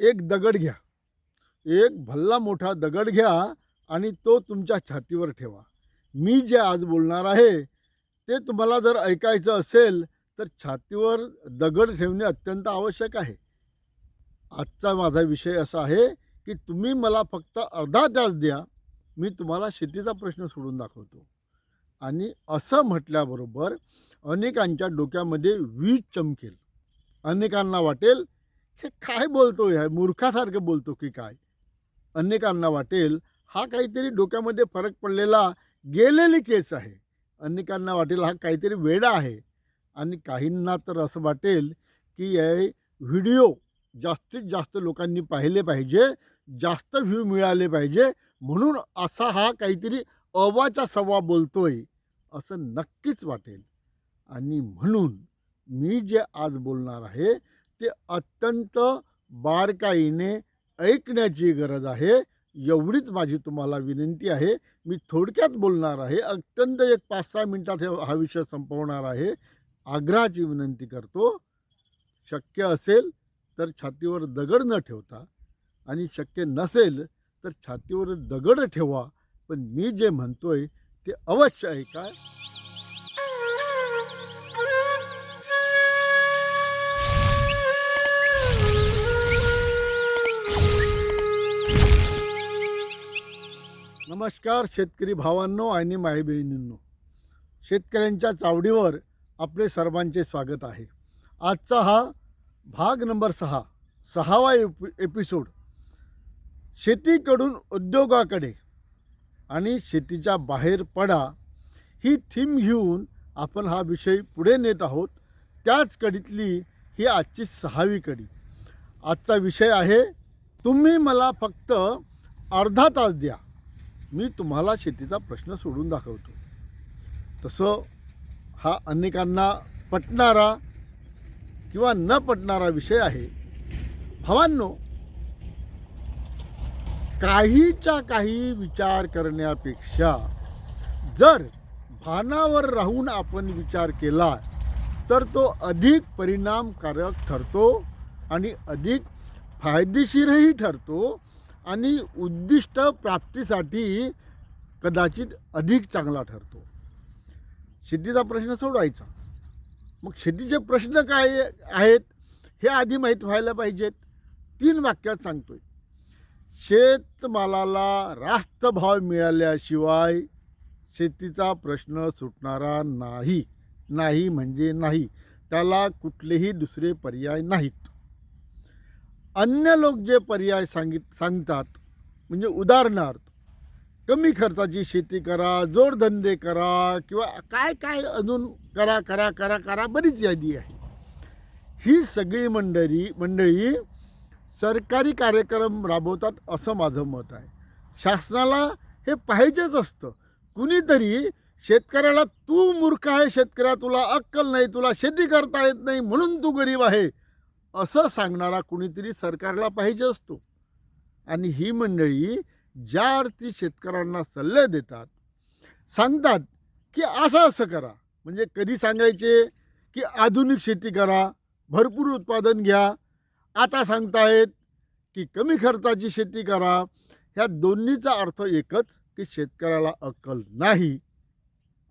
एक दगड घ्या. एक भल्ला मोठा दगड घ्या आणि तो तुमच्या छातीवर ठेवा. मी जे आज बोलणार आहे ते तुम्हाला जर ऐकायचं असेल तर छातीवर दगड ठेवणे अत्यंत आवश्यक आहे. आजचा माझा विषय असा आहे की तुम्ही मला फक्त अर्धा तास द्या मी तुम्हाला शेतीचा प्रश्न सोडून दाखवतो. आणि असं म्हटल्याबरोबर अनेकांच्या डोक्यामध्ये वीज चमकेल. अनेकांना वाटेल हे काय बोलतो ह्या मूर्खासारखं बोलतो की काय? अनेकांना वाटेल हा काहीतरी डोक्यामध्ये फरक पडलेला गेलेली केस आहे. अनेकांना वाटेल हा काहीतरी वेडा आहे. आणि काहींना तर असं वाटेल की हे व्हिडिओ जास्तीत जास्त लोकांनी पाहिले पाहिजे जास्त व्ह्यू मिळाले पाहिजे म्हणून असा हा काहीतरी अवाचा सव्वा बोलतोय असं नक्कीच वाटेल. आणि म्हणून मी जे आज बोलणार आहे ते अत्यंत बारकाईने ऐकण्याची गरज आहे. एवढीच माझी तुम्हाला विनंती आहे. मी थोडक्यात बोलणार आहे. अत्यंत एक पाच सहा मिनटात हा विषय संपवणार आहे. आग्रहाची विनंती करतो. शक्य असेल तर छातीवर दगड न ठेवता आणि शक्य नसेल तर छातीवर दगड ठेवा. पण मी जे म्हणतोय ते अवश्य ऐका. नमस्कार शेतकरी भावांनो आणि माई बहिणींनो. शेतकऱ्यांच्या चावडीवर आपले सर्वांचे स्वागत आहे. आजचा हा भाग नंबर सहा सहावा एपि एपिसोड. शेतीकडून उद्योगाकडे आणि शेतीच्या बाहेर पडा ही थीम घेऊन आपण हा विषय पुढे नेत आहोत. त्याच कडीतली ही आजची सहावी कडी. आजचा विषय आहे तुम्ही मला फक्त अर्धा तास द्या. मी तुम्हाला शेतीचा प्रश्न सोडून दाखवतो. तसं हा अनेकांना पटणारा किंवा न पटणारा विषय आहे. भावांनो काहीच्या काही विचार करण्यापेक्षा जर भानावर राहून आपण विचार केला तर तो अधिक परिणामकारक ठरतो आणि अधिक फायदेशीरही ठरतो. आणि उद्दिष्ट प्राप्तीसाठी कदाचित अधिक चांगला ठरतो. शेतीचा प्रश्न सोडवायचा. मग शेतीचे प्रश्न काय आहेत हे आधी माहीत व्हायला पाहिजेत. तीन वाक्यात सांगतोय. शेतमालाला रास्त भाव मिळाल्याशिवाय शेतीचा प्रश्न सुटणारा नाही. नाही म्हणजे नाही. त्याला कुठलेही दुसरे पर्याय नाहीत. अन्य लोक जे पर्याय सांगित सांगतात म्हणजे उदाहरणार्थ कमी खर्चाची शेती करा जोडधंदे करा किंवा काय काय अजून करा करा करा करा बरीच यादी आहे. ही सगळी मंडळी मंडळी सरकारी कार्यक्रम राबवतात असं माझं मत आहे. शासनाला हे पाहिजेच असतं. कुणीतरी शेतकऱ्याला तू मूर्ख आहे शेतकऱ्या तुला अक्कल नाही तुला शेती करता येत नाही म्हणून तू गरीब आहे असं सांगणारा कुणीतरी सरकारला पाहिजे असतो. आणि ही मंडळी ज्या अर्थी शेतकऱ्यांना सल्ले देतात सांगतात की असं असं करा. म्हणजे कधी सांगायचे की आधुनिक शेती करा भरपूर उत्पादन घ्या. आता सांगतायत की कमी खर्चाची शेती करा. ह्या दोन्हीचा अर्थ एकच की शेतकऱ्याला अक्कल नाही.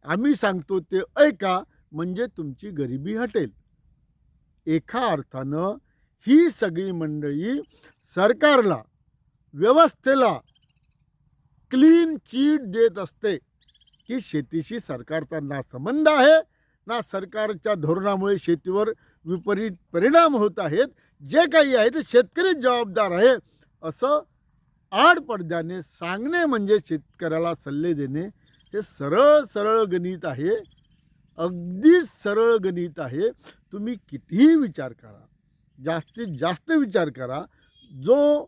आम्ही सांगतो ते ऐका म्हणजे तुमची गरिबी हटेल. एका अर्थानं ही सगळी मंडळी सरकारला व्यवस्थेला क्लीन चीट देत असते की शेतीशी सरकारचा ना संबंध आहे ना सरकारच्या धोरणामुळे शेतीवर विपरीत परिणाम होत आहेत. जे काही आहे ते शेतकरी जबाबदार आहे. असं आड पडद्याने सांगणे म्हणजे शेतकऱ्याला सल्ले देणे हे सरळ सरळ गणित आहे. अगदी सरळ गणित आहे. तुम्ही कितीही विचार करा जास्तीत जास्त विचार करा जो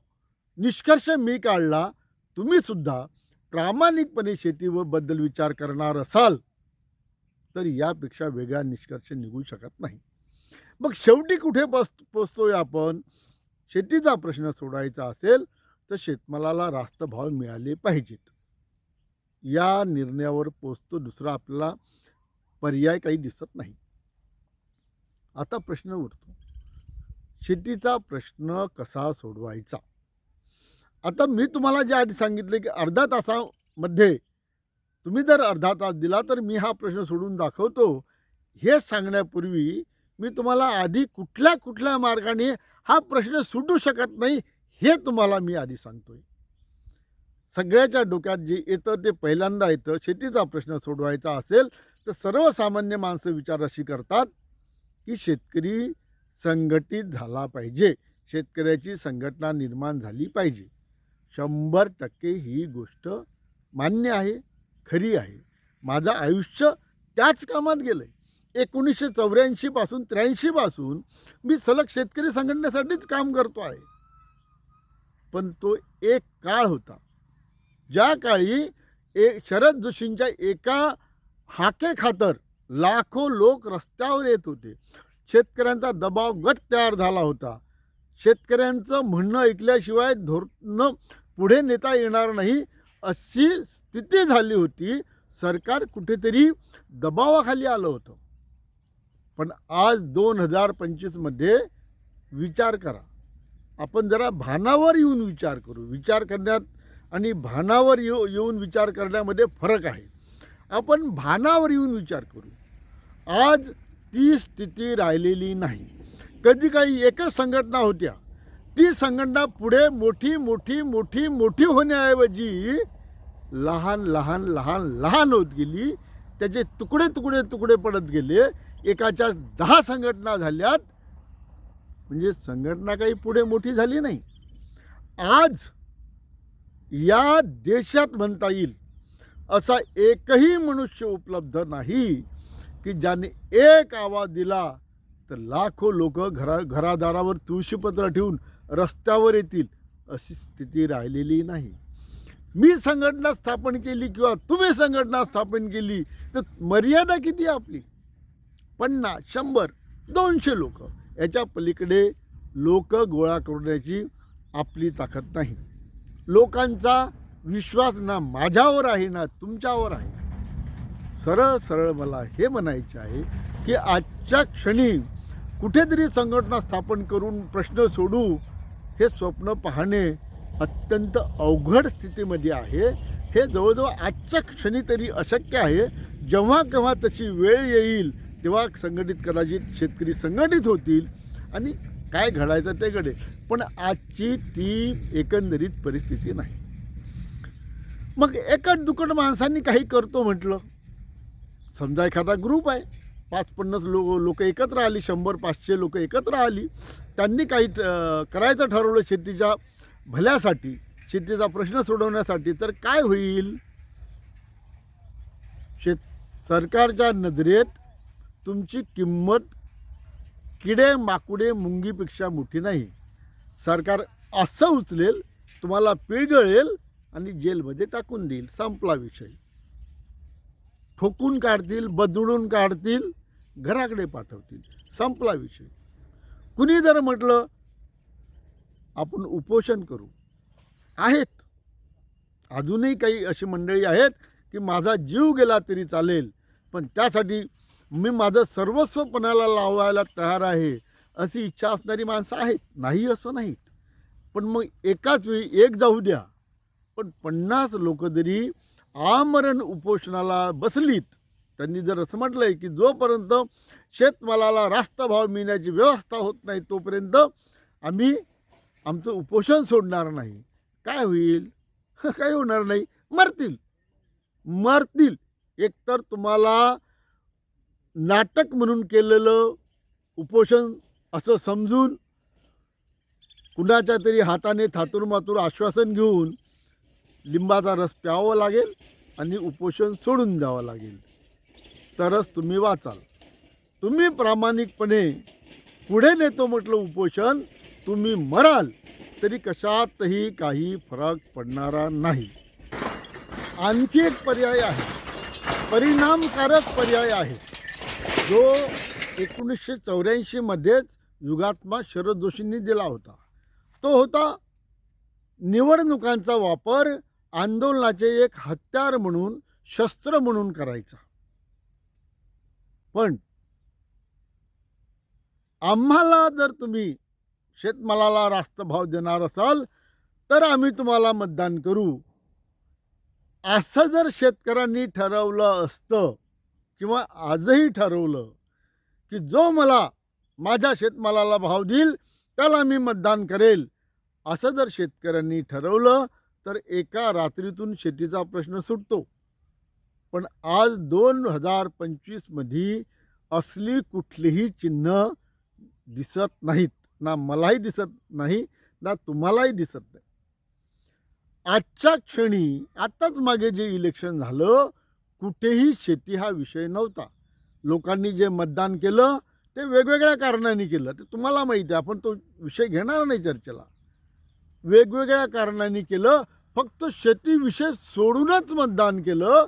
निष्कर्ष मी काढला तुम्ही सुद्धा प्रामाणिकपणे शेतीबद्दल विचार करणार असाल तर यापेक्षा वेगळा निष्कर्ष निघू शकत नाही. मग शेवटी कुठे बस पोचतोय आपण? शेतीचा प्रश्न सोडायचा असेल तर शेतमालाला रास्त भाव मिळाले पाहिजेत. या निर्णयावर पोचतो दुसरा आपल्याला पर्याय काही दिसत नाही. आता प्रश्न उरतो. शेतीचा प्रश्न कसा सोडवायचा? आता मी तुम्हाला जे आधी सांगितले की अर्धा तासामध्ये तुम्ही जर अर्धा तास दिला तर मी हा प्रश्न सोडून दाखवतो. हे सांगण्यापूर्वी मी तुम्हाला आधी कुठल्या कुठल्या मार्गाने हा प्रश्न सुटू शकत नाही हे तुम्हाला मी आधी सांगतोय. सगळ्याच्या डोक्यात जे येतं ते पहिल्यांदा येतं. शेतीचा प्रश्न सोडवायचा असेल तर सर्वसामान्य माणसं विचार अशी करतात की शेतकरी संघटित झाला पाहिजे. शेतकऱ्याची संघटना निर्माण झाली पाहिजे. शंभर टक्के ही गोष्ट मान्य आहे खरी आहे. माझं आयुष्य त्याच कामात गेलं आहे एकोणीसशे चौऱ्याऐंशीपासून त्र्याऐंशीपासून मी सलग शेतकरी संघटनेसाठीच काम करतो आहे. पण तो एक काळ होता. ज्या काळी ए शरद जोशींच्या एका हाके खातर लाखो लोक रस्त्यावर येत होते. शेतकऱ्यांचा दबाव गट तयार झाला होता. शेतकऱ्यांचं म्हणणं ऐकल्याशिवाय धोरणं पुढे नेता येणार नाही अशी स्थिती झाली होती. सरकार कुठेतरी दबावाखाली आलं होतं. पण आज दोन हजार पंचवीसमध्ये विचार करा. आपण जरा भानावर येऊन विचार करू. विचार करण्यात आणि भानावर येऊ येऊन विचार करण्यामध्ये फरक आहे. आपण भानावर येऊन विचार करू. आज ती स्थिती राहिलेली नाही. कधी काही एकच संघटना होत्या. ती संघटना पुढे मोठी मोठी मोठी मोठी होण्याऐवजी लहान लहान लहान लहान होत गेली. त्याचे तुकडे तुकडे तुकडे पडत गेले. एकाच्या दहा संघटना झाल्यात. म्हणजे संघटना काही पुढे मोठी झाली नाही. आज या देशात म्हणता येईल असा एकही मनुष्य उपलब्ध नाही. की ज्याने एक आवाज दिला तर लाखो लोक घरा घरादारावर तुळशीपत्र ठेवून रस्त्यावर येतील अशी स्थिती राहिलेली नाही. मी संघटना स्थापन केली किंवा तुम्ही संघटना स्थापन केली तर मर्यादा किती आहे आपली? पन्नास शंभर दोनशे लोक. याच्या पलीकडे लोक गोळा करण्याची आपली ताकद नाही. लोकांचा विश्वास ना माझ्यावर आहे ना तुमच्यावर आहे. सरळ सरळ मला हे म्हणायचे आहे की आजच्या क्षणी कुठेतरी संघटना स्थापन करून प्रश्न सोडू हे स्वप्न पाहणे अत्यंत अवघड स्थितीमध्ये आहे. हे जवळजवळ आजच्या क्षणी तरी अशक्य आहे. जेव्हा केव्हा तशी वेळ येईल तेव्हा संघटित कदाचित शेतकरी संघटित होतील आणि काय घडायचं ते घडेल पण आजची ती एकंदरीत परिस्थिती नाही. मग एकट दुकट माणसांनी काही करतो म्हटलं? समजा एखादा ग्रुप आहे. पाच पन्नास लोक लोक एकत्र आली शंभर पाचशे लोक एकत्र आली त्यांनी काही ट- करायचं ठरवलं शेतीच्या भल्यासाठी शेतीचा प्रश्न सोडवण्यासाठी तर काय होईल? शेत सरकारच्या नजरेत तुमची किंमत किडे माकुडे मुंगीपेक्षा मोठी नाही. सरकार असं उचलेल तुम्हाला पिळगळेल आणि जेलमध्ये टाकून देईल. संपला विषय. ठोकून काढतील बदलून काढतील घराकडे पाठवतील. संपला विषय. कुणी जर म्हटलं आपण उपोषण करू. आहेत. अजूनही काही अशी मंडळी आहेत की माझा जीव गेला तरी चालेल पण त्यासाठी मी माझं सर्वस्व पणाला लावायला तयार आहे अशी इच्छा असणारी माणसं आहेत. नाही असं नाहीत. पण मग एकाच वेळी एक जाऊ द्या. पण पन्नास लोक जरी आमरण उपोषणाला बसलीत. त्यांनी जर असं म्हटलं आहे की जोपर्यंत शेतमालाला रास्त भाव मिळण्याची व्यवस्था होत नाही तोपर्यंत आम्ही आमचं उपोषण सोडणार नाही. काय होईल? काही होणार नाही? मरतील. मरतील. एकतर तुम्हाला नाटक म्हणून केलेलं उपोषण असं समजून कुणाच्या तरी हाताने थातूर मातूर आश्वासन घेऊन लिंबाचा रस प्यावा लागेल आणि उपोषण सोडून द्यावं लागेल. तरच तुम्ही वाचाल. तुम्ही प्रामाणिकपणे पुढे नेतो म्हटलं उपोषण तुम्ही मराल तरी कशातही काही फरक पडणारा नाही. आणखी एक पर्याय आहे. परिणामकारक पर्याय आहे. जो एकोणीसशे चौऱ्याऐंशीमध्येच युगात्मा शरद जोशींनी दिला होता. तो होता निवडणुकांचा वापर आंदोलनाचे एक हत्यार म्हणून शस्त्र म्हणून करायचा. पण आम्हाला जर तुम्ही शेतमालाला रास्त भाव देणार असाल तर आम्ही तुम्हाला मतदान करू. असं जर शेतकऱ्यांनी ठरवलं असतं किंवा आजही ठरवलं की जो मला माझ्या शेतमालाला भाव देईल त्याला मी मतदान करेल असं जर शेतकऱ्यांनी ठरवलं तर एका रात्रीतून शेतीचा प्रश्न सुटतो. पण आज दोन हजार पंचवीसमध्ये असली कुठलीही चिन्ह दिसत नाहीत. ना मलाही दिसत नाही ना तुम्हालाही दिसत नाही. आजच्या क्षणी आत्ताच मागे जे इलेक्शन झालं कुठेही शेती हा विषय नव्हता. लोकांनी जे मतदान केलं ते वेगवेगळ्या कारणांनी केलं. ते तुम्हाला माहिती आहे आपण तो विषय घेणार नाही चर्चेला. वेगवेगळ्या कारणांनी केलं. फक्त शेतीविषय सोडूनच मतदान केलं.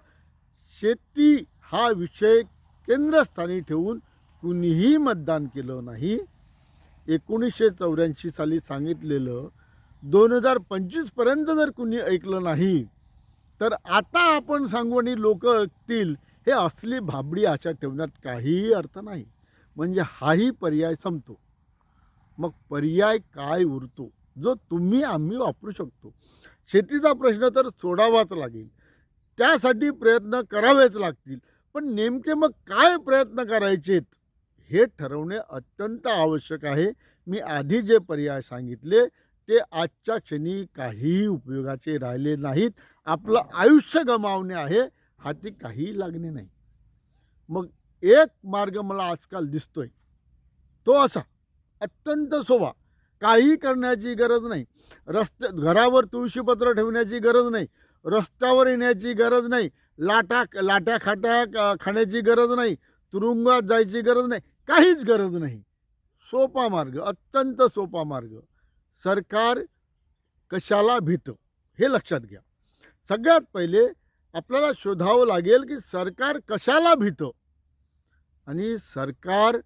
शेती हा विषय केंद्रस्थानी ठेवून कुणीही मतदान केलं नाही. एकोणीसशे चौऱ्याऐंशी साली सांगितलेलं दोन हजार पंचवीसपर्यंत जर कुणी ऐकलं नाही तर आता आपण सांगू आणि लोक ऐकतील हे असली भाबडी आशा ठेवण्यात काहीही अर्थ नाही. म्हणजे हाही पर्याय संपतो. मग पर्याय काय उरतो? जो तुम्ही आम्ही वापरू शकतो. शेतीचा प्रश्न तर सोडावाच लागेल. त्यासाठी प्रयत्न करावेच लागतील. पण नेमके मग काय प्रयत्न करायचेत हे ठरवणे अत्यंत आवश्यक आहे. मी आधी जे पर्याय सांगितले ते आजच्या क्षणी काहीही उपयोगाचे राहिले नाहीत. आपलं आयुष्य गमावणे आहे हाती काहीही लागणे नाही. मग एक मार्ग मला आजकाल दिसतोय. तो असा अत्यंत सोबा काही करण्याची गरज नाही. रस्ते घरावर तुळशीपत्र ठेवण्याची गरज नाही. रस्त्यावर येण्याची गरज नाही. लाटा लाट्या खाट्या खाण्याची गरज नाही. तुरुंगात जायची गरज नाही. काहीच गरज नाही. सोपा मार्ग अत्यंत सोपा मार्ग. सरकार कशाला भीतं? हे लक्षात घ्या. सगळ्यात पहिले आपल्याला शोधावं लागेल की सरकार कशाला भीतं? आणि सरकार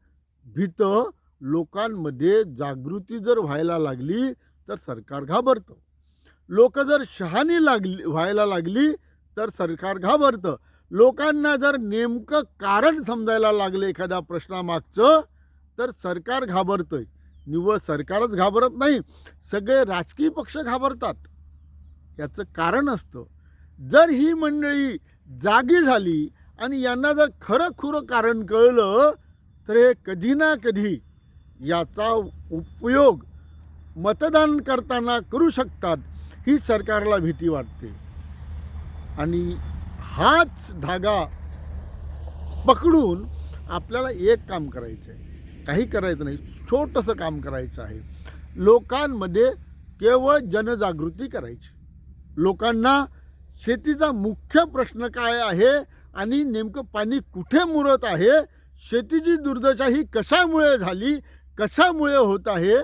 भीतं लोकांमध्ये जागृती जर व्हायला लागली तर सरकार घाबरतं. लोक जर शहाणी लागली व्हायला लागली तर सरकार घाबरतं. लोकांना जर नेमकं कारण समजायला लागलं एखाद्या प्रश्नामागचं तर सरकार घाबरतंय. निव्वळ सरकारच घाबरत नाही. सगळे राजकीय पक्ष घाबरतात. याचं कारण असतं. जर ही मंडळी जागी झाली आणि यांना जर खरं खुरं कारण कळलं तर हे कधी ना कधी याचा उपयोग मतदान करताना करू शकतात ही सरकारला भीती वाटते. आणि हाच धागा पकडून आपल्याला एक काम करायचं आहे काही करायचं नाही छोटंसं काम करायचं आहे. लोकांमध्ये केवळ जनजागृती करायची. लोकांना शेतीचा मुख्य प्रश्न काय आहे आणि नेमकं पाणी कुठे मुरत आहे शेतीची दुर्दशा ही कशामुळे झाली कशामुळे होत आहे?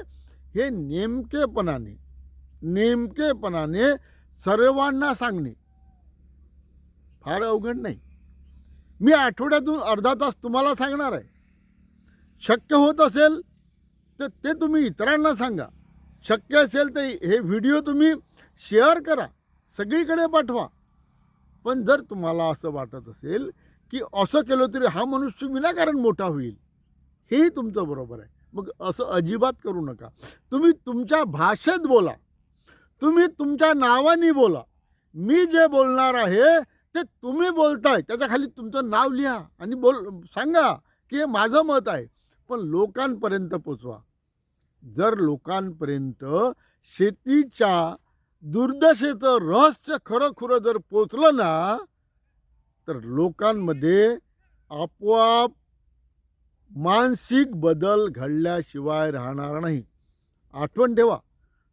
हे नेमकेपणाने नेमकेपणाने सर्वांना सांगणे. फार अवघड नाही. मी आठवड्यातून अर्धा तास तुम्हाला सांगणार आहे. शक्य होत असेल तर ते तुम्ही इतरांना सांगा. शक्य असेल तर हे व्हिडिओ तुम्ही शेअर करा. सगळीकडे पाठवा. पण जर तुम्हाला असं वाटत असेल की असं केलं तरी हा मनुष्य विनाकारण मोठा होईल. हेही तुमचं बरोबर आहे. मग असं अजिबात करू नका. तुम्ही तुमच्या भाषेत बोला. तुम्ही तुमच्या नावाने बोला. मी जे बोलणार आहे ते तुम्ही बोलताय. त्याच्याखाली तुमचं नाव लिहा आणि बोल सांगा की हे माझं मत आहे. पण लोकांपर्यंत पोचवा. जर लोकांपर्यंत शेतीच्या दुर्दशेचं रहस्य खरंखुरं जर पोचलं ना तर लोकांमध्ये आपोआप मानसिक बदल घडल्याशिवाय राहणार नाही. आठवण ठेवा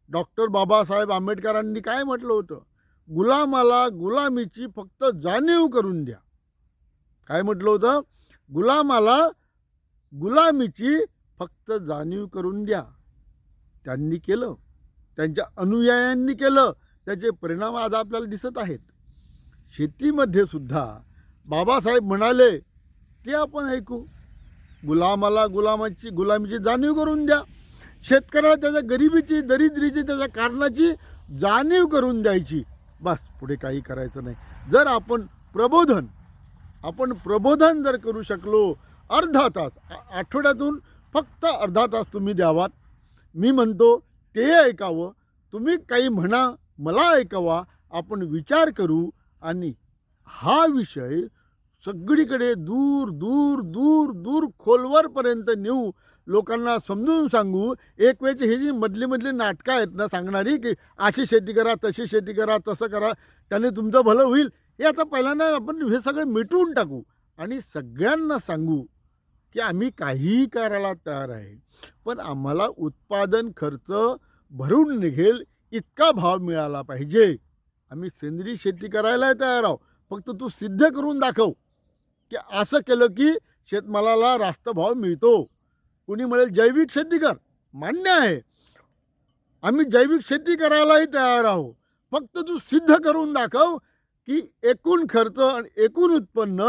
डॉक्टर बाबासाहेब आंबेडकरांनी काय म्हटलं होतं? गुलामाला गुलामीची फक्त जाणीव करून द्या. काय म्हटलं होतं? गुलामाला गुलामीची फक्त जाणीव करून द्या. त्यांनी केलं. त्यांच्या अनुयायांनी केलं. त्याचे परिणाम आज आपल्याला दिसत आहेत. शेतीमध्ये सुद्धा बाबासाहेब म्हणाले ते आपण ऐकू. गुलामाला गुलामाची गुलामीची जाणीव करून द्या. शेतकऱ्याला त्याच्या गरिबीची दरिद्रीची त्याच्या कारणाची जाणीव करून द्यायची. बस पुढे काही करायचं नाही. जर आपण प्रबोधन आपण प्रबोधन जर करू शकलो अर्धा तास आठवड्यातून फक्त अर्धा तास तुम्ही द्यावात. मी म्हणतो ते ऐकावं. तुम्ही काही म्हणा मला ऐकावा. आपण विचार करू आणि हा विषय सगळीकडे दूर दूर दूर दूर खोलवरपर्यंत नेऊ. लोकांना समजून सांगू. एक वेळची हे जी मधली मधली नाटकं आहेत ना सांगणारी की अशी शेती करा तशी शेती करा तसं करा त्याने तुमचं भलं होईल. हे आता पहिल्यांदा आपण हे सगळं मिटवून टाकू आणि सगळ्यांना सांगू की आम्ही काहीही करायला तयार आहे. पण आम्हाला उत्पादन खर्च भरून निघेल इतका भाव मिळाला पाहिजे. आम्ही सेंद्रिय शेती करायला तयार आहोत. फक्त तू सिद्ध करून दाखव. की असं केलं की शेतमालाला रास्त भाव मिळतो. कुणी म्हणेल जैविक शेती कर. मान्य आहे. आम्ही जैविक शेती करायलाही तयार आहोत. फक्त तू सिद्ध करून दाखव की एकूण खर्च आणि एकूण उत्पन्न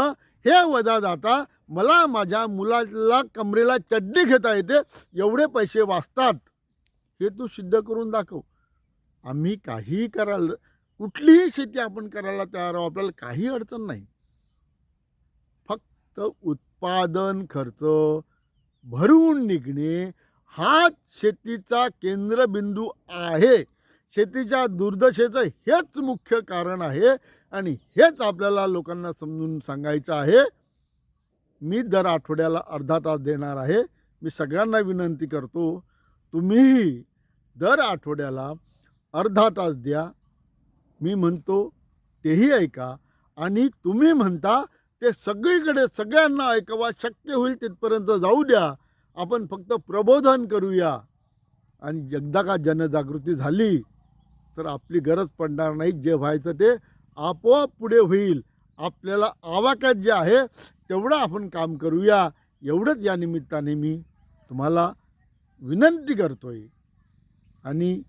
हे वजा जाता मला माझ्या मुलाला कमरेला चड्डी घेता येते एवढे पैसे वाचतात. हे तू सिद्ध करून दाखव. आम्ही काहीही करायला कुठलीही शेती आपण करायला तयार आहोत. आपल्याला काही अडचण नाही. तर उत्पादन खर्च भरून निघणे हाच शेतीचा केंद्रबिंदू आहे. शेतीच्या दुर्दशेचं हेच मुख्य कारण आहे आणि हेच आपल्याला लोकांना समजून सांगायचं आहे. मी दर आठवड्याला अर्धा तास देणार आहे. मी सगळ्यांना विनंती करतो तुम्हीही दर आठवड्याला अर्धा तास द्या. मी म्हणतो तेही ऐका आणि तुम्ही म्हणता ते सगळीकडे सगळ्यांना ऐकवा शक्य होईल तिथपर्यंत जाऊ द्या. आपण फक्त प्रबोधन करूया. आणि एकदा का जनजागृती झाली तर आपली गरज पडणार नाही. जे व्हायचं ते आपोआप पुढे होईल. आपल्याला आवाक्यात जे आहे तेवढं आपण काम करूया. एवढंच या निमित्ताने मी तुम्हाला विनंती करतो आहे आणि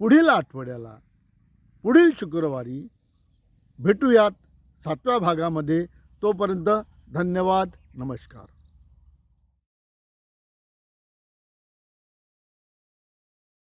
पुढील आठवड्याला पुढील शुक्रवारी भेटूयात सातव्या भागामध्ये. तोपर्यंत धन्यवाद नमस्कार.